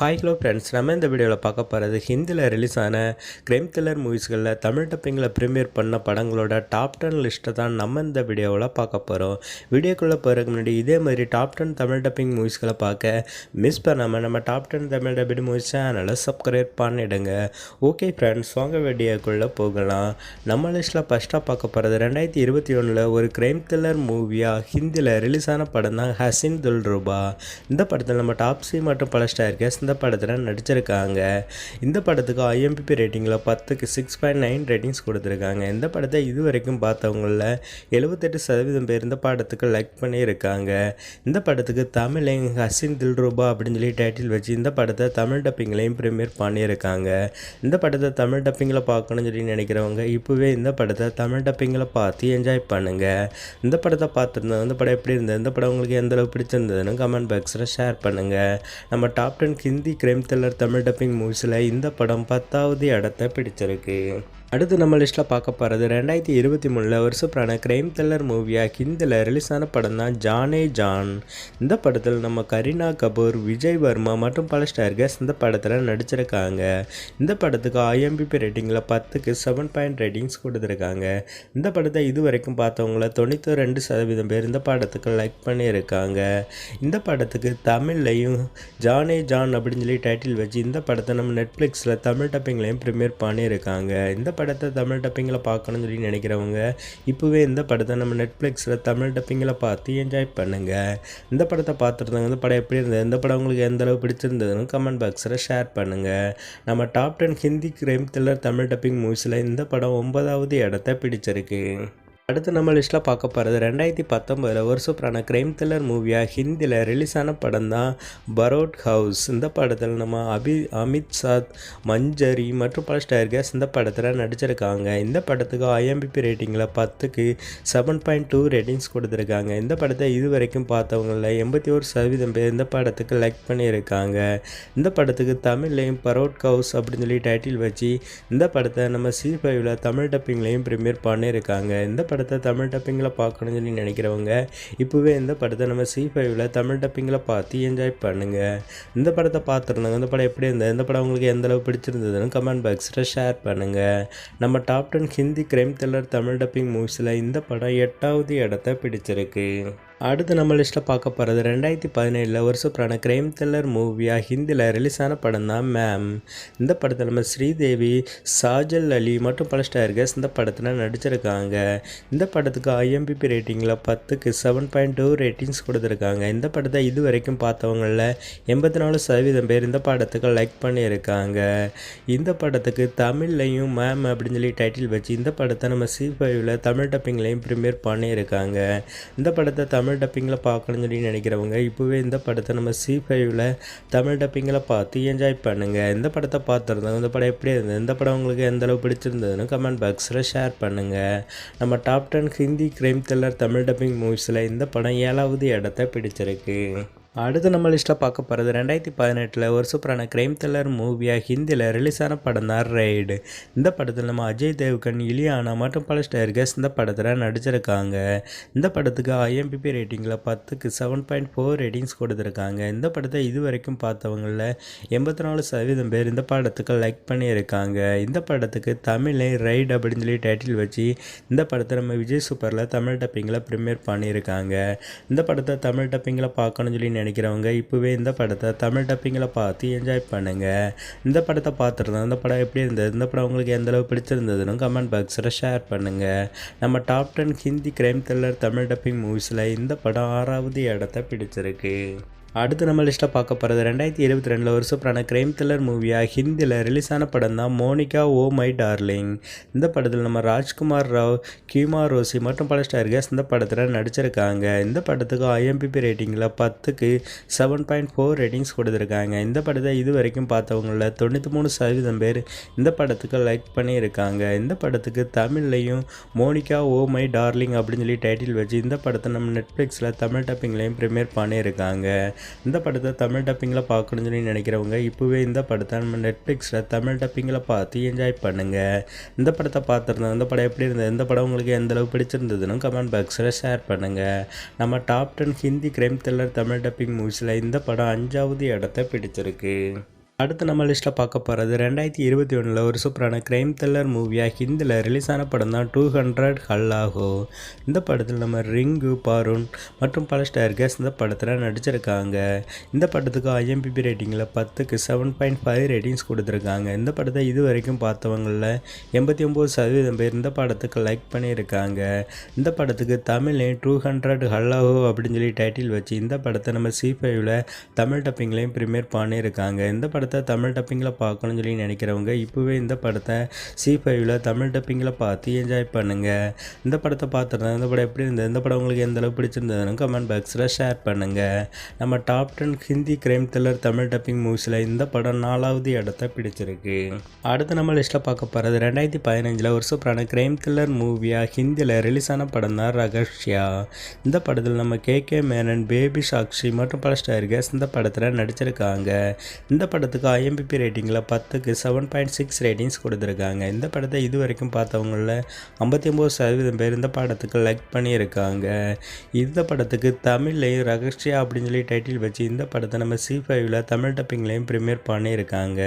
Hi hello friends நம்ம இந்த வீடியோவில் பார்க்க போகிறது ஹிந்தியில் ரிலீஸ் ஆன கிரைம் த்ரில்லர் மூவிஸ்களில் தமிழ் டப்பிங்கில் ப்ரீமியர் பண்ண படங்களோட டாப் டென் லிஸ்ட்டை தான் நம்ம இந்த வீடியோவில் பார்க்க போகிறோம் வீடியோக்குள்ளே போகிறதுக்கு முன்னாடி இதே மாதிரி டாப் டென் தமிழ் டப்பிங் மூவிஸ்களை பார்க்க மிஸ் பண்ணாமல் நம்ம top ten Tamil dubbing movies சேனலை சப்ஸ்கிரைப் பண்ணிடுங்க. ஓகே ஃப்ரெண்ட்ஸ் வாங்க வீடியோக்குள்ளே போகலாம். நம்ம லிஸ்ட்டில் ஃபஸ்ட்டாக பார்க்க போகிறது ரெண்டாயிரத்தி இருபத்தி ஒன்றில் ஒரு கிரைம் த்ரில்லர் மூவியாக ஹிந்தியில் ரிலீஸ் ஆன படம் தான் ஹசின் துல் ரூபா இந்த படத்தில் நம்ம டாப்ஸி மற்றும் பல ஸ்டார் கேஸ் இந்த படத்தில் நடிச்சிருக்காங்க. இந்த படத்துக்கு ஐஎம்பிபி ரேட்டிங்கில் பத்துக்கு சிக்ஸ் பாயிண்ட் நைன் ரேட்டிங்ஸ் கொடுத்துருக்காங்க. இந்த படத்தை இது வரைக்கும் பார்த்தவங்களில் எழுபத்தெட்டு சதவீதம் பேர் இந்த படத்துக்கு லைக் பண்ணியிருக்காங்க. இந்த படத்துக்கு தமிழ் ஹசின் தில்ரூபா அப்படின்னு சொல்லி டைட்டில் வச்சு இந்த படத்தை தமிழ் டப்பிங்லையும் ப்ரீமியர் பண்ணியிருக்காங்க. இந்த படத்தை தமிழ் டப்பிங்கில் பார்க்கணும்னு சொல்லி நினைக்கிறவங்க இப்போவே இந்த படத்தை தமிழ் டப்பிங்கில் பார்த்து என்ஜாய் பண்ணுங்கள் இந்த படத்தை பார்த்துருந்தோம் இந்த படம் எப்படி இருந்தது? இந்த படம் உங்களுக்கு எந்தளவு பிடிச்சிருந்ததுன்னு கமெண்ட் பாக்ஸில் ஷேர் பண்ணுங்கள் நம்ம top ten Hindi crime thriller Tamil dubbing மூவிஸில் இந்த படம் பத்தாவது இடத்த பிடிச்சிருக்கு. அடுத்து நம்ம லிஸ்ட்டில் பார்க்க போகிறது ரெண்டாயிரத்தி இருபத்தி மூணில் வருஷப்படான கிரைம் த்ரில்லர் மூவியாக ஹிந்தியில் ரிலீஸ் ஆன படம் தான் ஜானே ஜான். இந்த படத்தில் நம்ம கரீனா கபூர் விஜய் வர்மா மற்றும் பல ஸ்டார்கர்ஸ் இந்த படத்தில் நடிச்சிருக்காங்க. இந்த படத்துக்கு ஐஎம்பிபி ரேட்டிங்கில் பத்துக்கு செவன் பாயிண்ட் ரேட்டிங்ஸ் கொடுத்துருக்காங்க. இந்த படத்தை இது வரைக்கும் பார்த்தவங்கள தொண்ணூற்றி ரெண்டு சதவீதம் பேர் இந்த படத்துக்கு லைக் பண்ணியிருக்காங்க. இந்த படத்துக்கு தமிழ்லையும் ஜானே ஜான் அப்படின்னு சொல்லி டைட்டில் வச்சு இந்த படத்தை நம்ம நெட்ஃப்ளிக்ஸில் தமிழ் டப்பிங்லையும் ப்ரிமியர் பண்ணியிருக்காங்க. இந்த படத்தை தமிழ் டப்பிங்கில் பார்க்கணும்னு சொல்லி நினைக்கிறவங்க இப்போவே இந்த படத்தை நம்ம நெட்ஃப்ளிக்ஸில் தமிழ் டப்பிங்கில் பார்த்து என்ஜாய் பண்ணுங்கள் இந்த படத்தை பார்த்துருந்தாங்க இந்த படம் எப்படி இருந்தது இந்த படம் உங்களுக்கு எந்த அளவு பிடிச்சிருந்ததுன்னு கமெண்ட் பாக்ஸில் ஷேர் பண்ணுங்கள் நம்ம top ten Hindi crime thriller Tamil dubbing மூவிஸில் இந்த படம் ஒன்பதாவது இடத்த பிடிச்சிருக்கு. அடுத்து நம்ம லிஸ்ட்டில் பார்க்க போகிறது ரெண்டாயிரத்தி பத்தொம்பதில் ஒரு சூப்பரான கிரைம் த்ரில்லர் மூவியாக ஹிந்தியில் ரிலீஸ் ஆன படம் தான் பரோட் ஹவுஸ். இந்த படத்தில் நம்ம அபி அமித் சாத் மஞ்சரி மற்றும் பல ஸ்டார் கேஸ் இந்த படத்தில் நடிச்சிருக்காங்க. இந்த படத்துக்கு ஐஎம்பிபி ரேட்டிங்கில் பத்துக்கு செவன் பாயிண்ட் டூ ரேட்டிங்ஸ் கொடுத்துருக்காங்க. இந்த படத்தை இது வரைக்கும் பார்த்தவங்களில் எண்பத்தி ஒரு சதவீதம் பேர் இந்த படத்துக்கு லைக் பண்ணியிருக்காங்க. இந்த படத்துக்கு தமிழ்லையும் பரோட் ஹவுஸ் அப்படின்னு சொல்லி டைட்டில் வச்சு இந்த படத்தை நம்ம சி ஃபைவ்ல தமிழ் டப்பிங்லேயும் ப்ரீமியர் பண்ணியிருக்காங்க. இந்த படத்தை தமிழ் டப்பிங்கில் பார்க்கணும்னு சொல்லி நினைக்கிறவங்க இப்போவே இந்த படத்தை நம்ம சி ஃபைவ்ல தமிழ் டப்பிங்கில் பார்த்து என்ஜாய் பண்ணுங்கள் இந்த படத்தை பார்த்துருந்தாங்க இந்த படம் எப்படி இருந்தது இந்த படம் உங்களுக்கு எந்த அளவு பிடிச்சிருந்ததுன்னு கமெண்ட் பாக்ஸில் ஷேர் பண்ணுங்கள் நம்ம top ten Hindi crime thriller Tamil dubbing மூவிஸில் இந்த படம் எட்டாவது இடத்த பிடிச்சிருக்கு. அடுத்து நம்ம லிஸ்ட்டில் பார்க்க போகிறது ரெண்டாயிரத்தி பதினேழில் ஒரு சூப்பரான கிரைம் த்ரில்லர் மூவியாக ஹிந்தியில் ரிலீஸ் ஆன படம் தான் மேம் இந்த படத்தில் நம்ம ஸ்ரீதேவி சாஜல் அலி மற்றும் பல ஸ்டார்கஸ் இந்த படத்தில் நடிச்சிருக்காங்க. இந்த படத்துக்கு ஐஎம்பிபி ரேட்டிங்கில் பத்துக்கு செவன் பாயிண்ட் டூ ரேட்டிங்ஸ் கொடுத்துருக்காங்க. இந்த படத்தை இது வரைக்கும் பார்த்தவங்களில் எண்பத்தி நாலு சதவீதம் பேர் இந்த படத்துக்கு லைக் பண்ணியிருக்காங்க. இந்த படத்துக்கு தமிழ்லையும் மேம் அப்படின்னு சொல்லி டைட்டில் வச்சு இந்த படத்தை நம்ம சி ஃபைவ்ல தமிழ் டப்பிங்லையும் ப்ரீமியர் பண்ணியிருக்காங்க. இந்த படத்தை தமிழ் தமிழ் டப்பிங்கில் பார்க்கணும்னு சொல்லி நினைக்கிறவங்க இப்போவே இந்த படத்தை நம்ம சி ஃபைவ்ல தமிழ் டப்பிங்கில் பார்த்து என்ஜாய் பண்ணுங்கள் இந்த படத்தை பார்த்துருந்தோம் இந்த படம் எப்படி இருந்தது இந்த படம் உங்களுக்கு எந்த அளவு பிடிச்சிருந்ததுன்னு கமெண்ட் பாக்ஸில் ஷேர் பண்ணுங்கள் நம்ம top ten Hindi crime thriller Tamil dubbing மூவிஸில் இந்த படம் ஏழாவது இடத்த பிடிச்சிருக்கு. அடுத்து நம்ம லிஸ்ட்டில் பார்க்க போகிறது ரெண்டாயிரத்தி பதினெட்டில் ஒரு சூப்பரான கிரைம் த்ரில்லர் மூவியாக ஹிந்தியில் ரிலீஸ் ஆன படம் தான் ரைடு இந்த படத்தில் நம்ம அஜய் தேவ்கன் இலியானா மற்றும் பல ஸ்டார்கஸ் இந்த படத்தில் நடிச்சிருக்காங்க. இந்த படத்துக்கு ஐஎம்பிபி ரேட்டிங்கில் பத்துக்கு செவன் பாயிண்ட் ஃபோர் ரேட்டிங்ஸ் கொடுத்துருக்காங்க. இந்த படத்தை இது வரைக்கும் பார்த்தவங்களில் எண்பத்தி நாலு சதவீதம் பேர் இந்த படத்துக்கு லைக் பண்ணியிருக்காங்க. இந்த படத்துக்கு தமிழை ரைடு அப்படின்னு சொல்லி டைட்டில் வச்சு இந்த படத்தை நம்ம விஜய் சூப்பரில் தமிழ் டப்பிங்கில் ப்ரீமியர் பண்ணியிருக்காங்க. இந்த படத்தை தமிழ் டப்பிங்கில் பார்க்கணும்னு சொல்லி நினைக்கிறேன் நினைக்கிறவங்க இப்போவே இந்த படத்தை தமிழ் டப்பிங்கில் பார்த்து என்ஜாய் பண்ணுங்கள் இந்த படத்தை பார்த்துருந்தோம் இந்த படம் எப்படி இருந்தது இந்த படம் உங்களுக்கு எந்தளவு பிடிச்சிருந்ததுன்னு கமெண்ட் பாக்ஸில் ஷேர் பண்ணுங்கள் நம்ம top ten Hindi crime thriller Tamil dubbing மூவிஸில் இந்த படம் ஆறாவது இடத்த பிடிச்சிருக்கு. அடுத்து நம்ம லிஸ்ட்டில் பார்க்க போகிறது ரெண்டாயிரத்தி இருபத்தி ரெண்டில் ஒரு சூப்பரான கிரைம் த்ரில்லர் மூவியாக ஹிந்தியில் ரிலீஸ் ஆன படம் தான் மோனிகா ஓ மை டார்லிங். இந்த படத்தில் நம்ம ராஜ்குமார் ராவ் கியூமா ரோசி மற்றும் பல ஸ்டார்கஸ் இந்த படத்தில் நடிச்சிருக்காங்க. இந்த படத்துக்கு ஐஎம்பிபி ரேட்டிங்கில் பத்துக்கு செவன் பாயிண்ட் ஃபோர் ரேட்டிங்ஸ் கொடுத்துருக்காங்க. இந்த படத்தை இது வரைக்கும் பார்த்தவங்களில் தொண்ணூற்றி மூணு சதவீதம் பேர் இந்த படத்துக்கு லைக் பண்ணியிருக்காங்க. இந்த படத்துக்கு தமிழ்லையும் மோனிகா ஓ மை டார்லிங் அப்படின்னு சொல்லி டைட்டில் வச்சு இந்த படத்தை நம்ம நெட்ஃப்ளிக்ஸில் தமிழ் டப்பிங்லையும் ப்ரீமியர் பண்ணியிருக்காங்க. இந்த படத்தை தமிழ் டப்பிங்கில் பார்க்கணும்னு சொல்லி நினைக்கிறவங்க இப்போவே இந்த படத்தை நம்ம நெட்ஃப்ளிக்ஸில் தமிழ் டப்பிங்கில் பார்த்து என்ஜாய் பண்ணுங்கள் இந்த படத்தை பார்த்துருந்தோம் இந்த படம் எப்படி இருந்தது? இந்த படம் உங்களுக்கு எந்தளவு பிடிச்சிருந்ததுன்னு கமெண்ட் பாக்ஸில் ஷேர் பண்ணுங்கள் நம்ம top ten Hindi crime thriller Tamil dubbing மூவிஸில் இந்த படம் அஞ்சாவது இடத்த பிடிச்சிருக்கு. அடுத்து நம்ம லிஸ்ட்டில் பார்க்க போகிறது ரெண்டாயிரத்தி இருபத்தி ஒன்றில் ஒரு சூப்பரான கிரைம் த்ரில்லர் மூவியாக ஹிந்தியில் ரிலீஸ் ஆன படம் தான் டூ ஹண்ட்ரட் ஹல்லாகோ இந்த படத்தில் நம்ம ரிங்கு பாருன் மற்றும் பல ஸ்டார்கர்ஸ் இந்த படத்தில் நடிச்சிருக்காங்க. இந்த படத்துக்கு ஐஎம்பிபி ரேட்டிங்கில் பத்துக்கு செவன் பாயிண்ட் ஃபைவ் ரேட்டிங்ஸ் கொடுத்துருக்காங்க. இந்த படத்தை இது வரைக்கும் பார்த்தவங்களில் எண்பத்தி ஒம்பது சதவீதம் பேர் இந்த படத்துக்கு லைக் பண்ணியிருக்காங்க. இந்த படத்துக்கு தமிழ்லேயும் டூ ஹண்ட்ரட் ஹல்லாகோ அப்படின்னு சொல்லி டைட்டில் வச்சு இந்த படத்தை நம்ம சி ஃபைவ்ல தமிழ் டப்பிங்லேயும் ப்ரீமியர் பண்ணியிருக்காங்க. இந்த படத்தை தமிழ் டப்பிங்கில் பார்க்கணும்னு சொல்லி நினைக்கிறவங்க இப்போவே இந்த படத்தை சி ஃபைவ்ல தமிழ் டப்பிங்கில் பார்த்து என்ஜாய் பண்ணுங்கள் இந்த படத்தை பார்த்துருந்தா இந்த படம் எப்படி இருந்தது இந்த படம் உங்களுக்கு எந்த அளவுக்கு பிடிச்சிருந்ததுன்னு கமெண்ட் பாக்ஸில் ஷேர் பண்ணுங்கள் நம்ம top ten Hindi crime thriller Tamil dubbing மூவிஸில் இந்த படம் நாலாவது இடத்த பிடிச்சிருக்கு. அடுத்து நம்ம லிஸ்ட்டில் பார்க்க போகிறது ரெண்டாயிரத்தி பதினஞ்சில் ஒரு சூப்பரான கிரைம் த்ரில்லர் மூவியாக ஹிந்தியில் ரிலீஸ் ஆன படம் தான் ரகஷ்யா இந்த படத்தில் நம்ம K K Menon baby Sakshi மற்றும் பல ஸ்டார் கேஸ் இந்த படத்தில் நடிச்சிருக்காங்க. இந்த படத்துக்கு ஐஎம்பிபி ரேட்டிங்கில் பத்துக்கு செவன் பாயிண்ட் சிக்ஸ் ரேட்டிங்ஸ் கொடுத்துருக்காங்க. இந்த படத்தை இது வரைக்கும் பார்த்தவங்களில் ஐம்பத்தி ஒம்பது சதவீதம் பேர் இந்த படத்துக்கு லைக் பண்ணியிருக்காங்க. இந்த படத்துக்கு தமிழ்லையும் ரகசியா அப்படின்னு சொல்லி டைட்டில் வச்சு இந்த படத்தை நம்ம சி ஃபைவ்ல தமிழ் டப்பிங்லேயும் ப்ரீமியர் பண்ணியிருக்காங்க.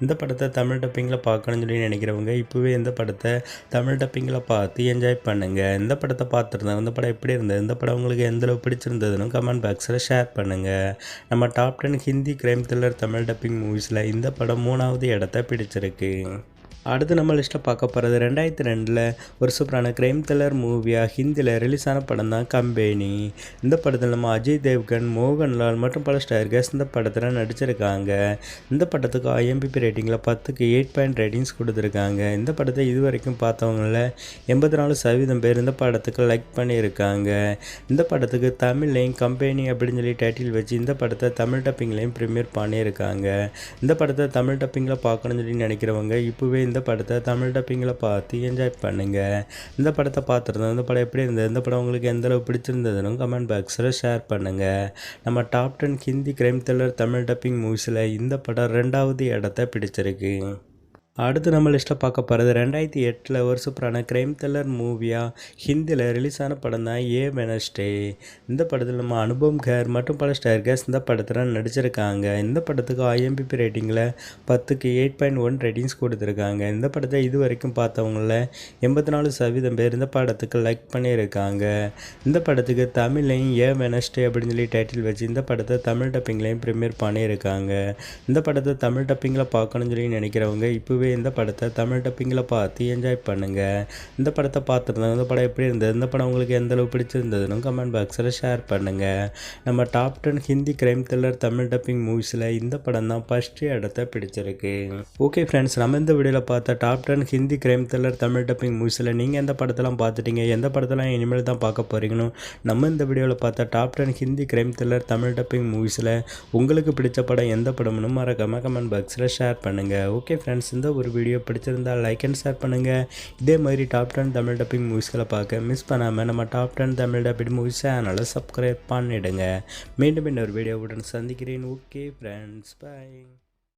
இந்த படத்தை தமிழ் டப்பிங்கில் பார்க்கணும்னு சொல்லி நினைக்கிறவங்க இப்போவே இந்த படத்தை தமிழ் டப்பிங்கில் பார்த்து என்ஜாய் பண்ணுங்கள் இந்த படத்தை பார்த்துருந்தேன் இந்த படம் எப்படி இருந்தது? இந்த படம் உங்களுக்கு எந்தளவு பிடிச்சிருந்ததுன்னு கமெண்ட் பாக்ஸில் ஷேர் பண்ணுங்கள் நம்ம top ten Hindi crime thriller Tamil dubbing மூவிஸில் இந்த படம் மூணாவது இடத்த பிடிச்சிருக்கு. அடுத்து நம்ம லிஸ்ட்டில் பார்க்க போகிறது ரெண்டாயிரத்தி ரெண்டில் ஒரு சூப்பரான கிரைம் த்ரில்லர் மூவியாக ஹிந்தியில் ரிலீஸ் ஆன படம் தான் கம்பெனி. இந்த படத்தில் நம்ம அஜய் தேவ்கன் மோகன்லால் மற்றும் பல ஸ்டார்கர்ஸ் இந்த படத்தில் நடிச்சிருக்காங்க. இந்த படத்துக்கு ஐஎம்பிபி ரேட்டிங்கில் பத்துக்கு எயிட் பாயிண்ட் ரேட்டிங்ஸ் கொடுத்துருக்காங்க. இந்த படத்தை இது வரைக்கும் பார்த்தவங்கள எண்பத்தி நாலு சதவீதம் பேர் இந்த படத்துக்கு லைக் பண்ணியிருக்காங்க. இந்த படத்துக்கு தமிழ்லையும் கம்பெனி அப்படின்னு சொல்லி டைட்டில் வச்சு இந்த படத்தை தமிழ் டப்பிங்லேயும் ப்ரீமியர் பண்ணியிருக்காங்க. இந்த படத்தை தமிழ் டப்பிங்கில் பார்க்கணும்னு சொல்லி நினைக்கிறவங்க இப்போவே இந்த இந்த படத்தை தமிழ் டப்பிங்கில் பார்த்து என்ஜாய் பண்ணுங்கள் இந்த படத்தை பார்த்துருந்தோம் இந்த படம் எப்படி இருந்தது? இந்த படம் உங்களுக்கு எந்த அளவு பிடிச்சிருந்ததுன்னு கமெண்ட் பாக்ஸில் ஷேர் பண்ணுங்கள் நம்ம top ten Hindi crime thriller Tamil dubbing மூவிஸில் இந்த படம் ரெண்டாவது இடத்த பிடிச்சிருக்கு. அடுத்து நம்ம லிஸ்ட்டில் பார்க்க போகிறது ரெண்டாயிரத்தி எட்டில் ஒரு சூப்பரான கிரைம் த்ரில்லர் மூவியாக ஹிந்தியில் ரிலீஸ் ஆன படம் தான் ஏ வெனஸ்டே இந்த படத்தில் நம்ம அனுபவம் கேர் மற்றும் பல ஸ்டார் கேஸ் இந்த படத்தில் நடிச்சிருக்காங்க. இந்த படத்துக்கு ஐஎம்பிபி ரேட்டிங்கில் பத்துக்கு எயிட் பாயிண்ட் ஒன் ரேட்டிங்ஸ் கொடுத்துருக்காங்க. இந்த படத்தை இது வரைக்கும் பார்த்தவங்கள எண்பத்தி நாலு சதவீதம் பேர் இந்த படத்துக்கு லைக் பண்ணியிருக்காங்க. இந்த படத்துக்கு தமிழ்லையும் ஏ வெனஸ்டே அப்படின்னு சொல்லி டைட்டில் வச்சு இந்த படத்தை தமிழ் டப்பிங்லேயும் ப்ரீமியர் பண்ணியிருக்காங்க. இந்த படத்தை தமிழ் டப்பிங்கில் பார்க்கணும்னு சொல்லி நினைக்கிறவங்க இப்போ இப்போவே இந்த படத்தை தமிழ் டப்பிங்கில் பார்த்து என்ஜாய் பண்ணுங்கள் இந்த படத்தை பார்த்துருந்தோம் இந்த படம் எப்படி இருந்தது? இந்த படம் உங்களுக்கு எந்த அளவு பிடிச்சிருந்ததுன்னு கமெண்ட் பாக்ஸில் ஷேர் பண்ணுங்கள் நம்ம top ten Hindi crime thriller Tamil dubbing மூவிஸில் இந்த படம் தான் ஃபஸ்ட்டு இடத்த பிடிச்சிருக்கு. ஓகே ஃப்ரெண்ட்ஸ் நம்ம இந்த வீடியோவில் பார்த்த top ten Hindi crime thriller Tamil dubbing மூவிஸில் நீங்கள் எந்த படத்தெல்லாம் பார்த்துட்டீங்க? எந்த படத்தெல்லாம் இனிமேல் தான் பார்க்க போகிறீங்கன்னு நம்ம இந்த வீடியோவில் பார்த்த top ten Hindi crime thriller Tamil dubbing மூவிஸில் உங்களுக்கு பிடிச்ச படம் எந்த படம்னு மறக்காமல் கமெண்ட் பாக்ஸில் ஷேர் பண்ணுங்கள் ஓகே ஃப்ரெண்ட்ஸ் இந்த ஒரு வீடியோ பிடிச்சிருந்தால் லைக் அண்ட் ஷேர் பண்ணுங்கள் இதே மாதிரி டாப் டென் தமிழ் டப்பிங் மூவிஸ்களை பார்க்க மிஸ் பண்ணாமல் நம்ம top ten Tamil dubbing movies சேனலை சப்ஸ்கிரைப் பண்ணிவிடுங்க மீண்டும் இன்னொரு வீடியோவுடன் சந்திக்கிறேன். Okay friends by